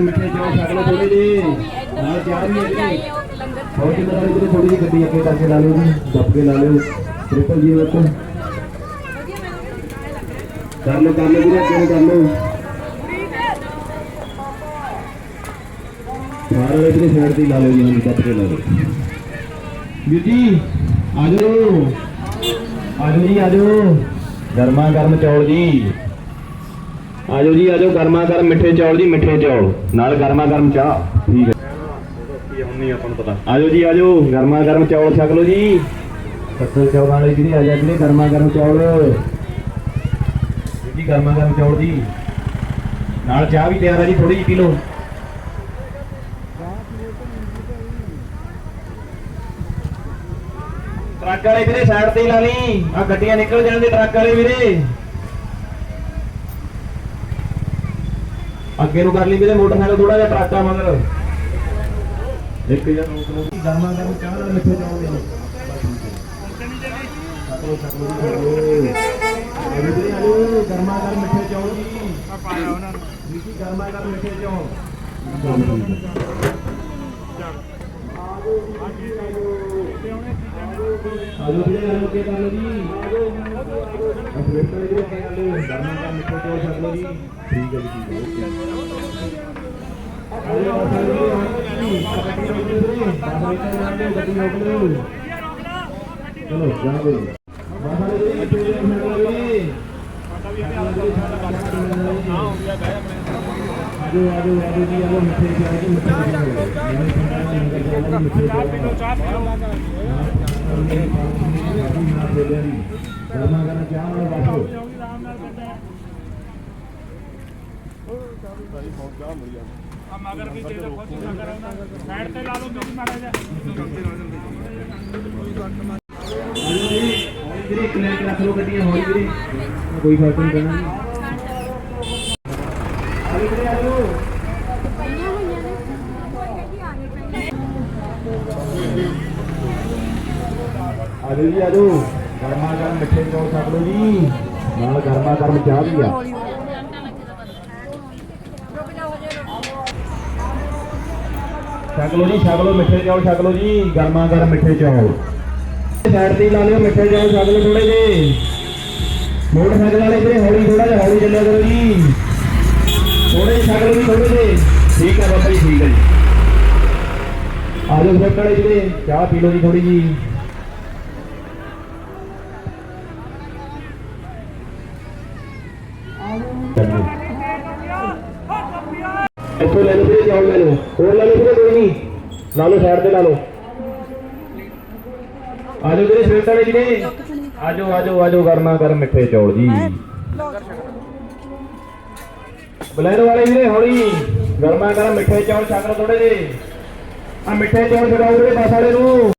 ਮਿੱਠੇ ਚੌਲ ਛਕ ਲਓ ਜੀ ਨਾਲ ਚਾਹ ਵੀ ਜੀ। ਹੋਰ ਕਿੰਨਾ ਵਾਲੀ ਵੀਰੇ ਥੋੜੀ ਜਿਹੀ ਗੱਡੀ ਅੱਗੇ ਕਰਕੇ ਲਾ ਲਿਓ ਜੀ, ਦੱਬ ਕੇ ਲਾ ਲਿਓ। ਟ੍ਰਿਪਲ ਜੀ ਵਿੱਚ। ਕਰ ਲਓ ਕਰ ਲਓ ਵੀਰੇ, ਅੱਗੇ ਕਰ ਲਓ। ਸਾਰੇ ਵਾਲੇ ਵੀਰੇ ਸਾਈਡ ਤੇ ਲਾ ਲਿਓ ਜੀ ਹਾਂ ਦੱਬ ਕੇ ਲਾ ਲਿਓ। ਵੀਰ ਜੀ, ਆ ਜਾਓ। ਆ ਜਾਓ ਜੀ, ਆ ਜਾਓ। ਗਰਮਾ ਗਰਮ ਚੌਲ ਜੀ। ਆ ਜਾਓ ਜੀ ਆ ਜਾਓ ਗਰਮਾ ਗਰਮ ਮਿੱਠੇ ਚੌਲ ਜੀ ਮਿੱਠੇ ਚੌਲ। ਨਾਲ ਗਰਮਾ ਗਰਮ ਚਾਹ। ਠੀਕ ਹੈ। ਕੀ ਹੁੰਨੀ ਆਪਾਂ ਨੂੰ ਪਤਾ ਆ ਜਾਓ ਜੀ ਆ ਜਾਓ ਗਰਮਾ ਗਰਮ ਚੌਲ ਛਕ ਲਓ ਜੀ। ਕੱਟਲ ਚੌਲਾਂ ਵਾਲੇ ਜੀ ਆ ਜਾ ਵੀਰੇ ਗਰਮਾ ਗਰਮ ਚੌਲ। ਜੀ ਗਰਮਾ ਗਰਮ ਚੌਲ ਜੀ। ਨਾਲ ਚਾਹ ਵੀ ਤਿਆਰ ਹੈ ਜੀ ਥੋੜੀ ਜਿਹੀ ਪੀ ਲਓ। ਟਰੱਕ ਵਾਲੇ ਵੀਰੇ ਸਾਈਡ ਤੇ ਲਾ ਲਈ। ਆ ਗੱਡੀਆਂ ਨਿਕਲ ਜਾਣਗੇ ਟਰੱਕ ਵਾਲੇ ਵੀਰੇ। ਅੱਗੇ ਨੂੰ ਕਰ ਲਈ ਵੀਰੇ ਮੋਟਰਸਾਈਕਲ ਥੋੜਾ ਜਿਹਾ ਟਰੱਕ ਆ ਮਗਰ। ਇੱਕ ਜਾਂ ਦੋ ਕਿਲੋ ਦੀ ਗਰਮਾ ਗਰਮ ਚਾਹ ਨਾਲ ਮਿੱਠੇ ਚਾਹ ਦੇ ਸਕਲੋ ਸਕਲੋ ਜੀ ਇਹ ਵੀਰੇ ਆਲੂ ਗਰਮਾ ਗਰਮ ਮਿੱਠੇ ਚੌਲ ਆ ਪਾਇਆ ਉਹਨਾਂ ਨੂੰ ਜੀ ਗਰਮਾ ਗਰਮ ਮਿੱਠੇ ਚੌਲ ਆਲੂ ਵੀਰੇ ਆਲੂ ਕੇ ਕਰ ਲਓ ਜੀ ਆਲੂ ਵੇਟ ਕਰ ਜੀ ਕੇ ਆਲੂ ਗਰਮਾ ਗਰਮ ਮਿੱਠੇ ਚੌਲ ਛਕ ਲਓ ਜੀ ਠੀਕ ਹੈ ਜੀ ਠੀਕ ਹੈ ਓਕੇ ਆਲੂ ਆਲੂ ਵੀਰੇ ਆਲੂ ਜੀ ਗੱਡੀ ਰੋਕ ਲਓ ਵੀਰੇ ਬਾਹਰ ਨਿਕਲ ਜਾਂਦੇ ਗੱਡੀ ਰੋਕ ਲਓ ਚਲੋ ਜਾਓ ਜੀ ਬਾਹਰ ਵੀਰੇ ਮਿੱਠੇ ਚੌਲ ਛਕ ਲਓ ਜੀ ਆਜੋ ਆਜੋ ਆਜੋ ਜੀ ਆਜੋ ਮਿੱਠੇ ਚੌਲ ਜੀ ਮਿੱਠੇ ਚੌਲ ਮੇਰੇ ਪਿੰਡਾਂ ਦੇ ਨਗਰ ਚੌਲ ਮਿੱਠੇ ਚੌਲ ਚਾਹ ਪੀ ਲਓ ਗਰਮਾ ਗਰਮ ਚਾਹ ਨਾਲ ਬਾਸੋ ਆ ਮਗਰ ਵੀ ਦੇ ਦੇਖੋ ਜੀ ਮਗਰ ਉਹਨਾਂ ਸਾਈਡ ਤੇ ਲਾ ਲਓ ਮੇਰੀ ਮਾੜਾ ਜਿਹਾ ਵੀਰੇ ਇੱਕ ਲੈ ਕੇ ਰੱਖ ਲਓ ਗੱਡੀਆਂ ਹੌਲੀ ਵੀਰੇ ਕੋਈ ਫਰਕ ਨਹੀਂ ਪੈਣਾ ਆਲੂ ਵੀਰੇ ਆਲੂ ਪਈਆਂ ਆਜੋ ਜੀ ਆਜੋ ਗਰਮਾ ਗਰਮ ਮਿੱਠੇ ਚੌਲ ਛਕ ਲਓ ਜੀ ਨਾਲ ਗਰਮਾ ਗਰਮ ਚਾਹ ਵੀ ਆ ਛਕ ਲਓ ਜੀ ਛਕ ਲਓ ਮਿੱਠੇ ਚੌਲ ਛਕ ਲਓ ਜੀ ਗਰਮਾ ਗਰਮ ਮਿੱਠੇ ਚੌਲ ਸਾਈਡ ਤੇ ਹੀ ਲਾ ਲਿਓ ਮਿੱਠੇ ਚੌਲ ਛਕ ਲਓ ਥੋੜੇ ਜੇ ਮੋਟਰਸਾਈਕਲ ਵਾਲੇ ਵੀਰੇ ਹੌਲੀ ਥੋੜਾ ਜਿਹਾ ਹੌਲੀ ਚੱਲਿਆ ਕਰੋ ਜੀ ਥੋੜੇ ਜਿਹੇ ਛਕ ਲਓ ਜੀ ਥੋੜੇ ਜਿਹੇ ਠੀਕ ਹੈ ਬਾਬਾ ਜੀ ਠੀਕ ਹੈ ਜੀ ਆਜੋ ਫਿਰ ਵਾਲੇ ਵੀਰੇ ਚਾਹ ਪੀ ਲਓ ਜੀ ਥੋੜੀ ਜੀ ਇੱਥੋਂ ਲੈ ਲਓ ਵੀਰੇ ਚੌਲ ਲੈ ਲਓ ਹੋਰ ਲੈ ਲਓ ਵੀਰੇ ਕੋਈ ਨਹੀਂ ਲਾ ਲਓ ਸਾਈਡ ਤੇ ਲਾ ਲਓ ਆਜੋ ਵੀਰੇ ਸਵੇਟ ਵਾਲੇ ਵੀਰੇ ਆਜੋ ਆਜੋ ਆਜੋ ਗਰਮਾ ਗਰਮ ਮਿੱਠੇ ਚੌਲ ਜੀ ਬਲੈਰੋ ਵਾਲੇ ਵੀਰੇ ਹੌਲੀ ਗਰਮਾ ਗਰਮ ਮਿੱਠੇ ਚੌਲ ਛਕ ਲਓ ਥੋੜੇ ਜਿਹੇ ਆ ਮਿੱਠੇ ਚੌਲ ਛਕਾਓ ਵੀਰੇ ਬਸ ਵਾਲੇ ਨੂੰ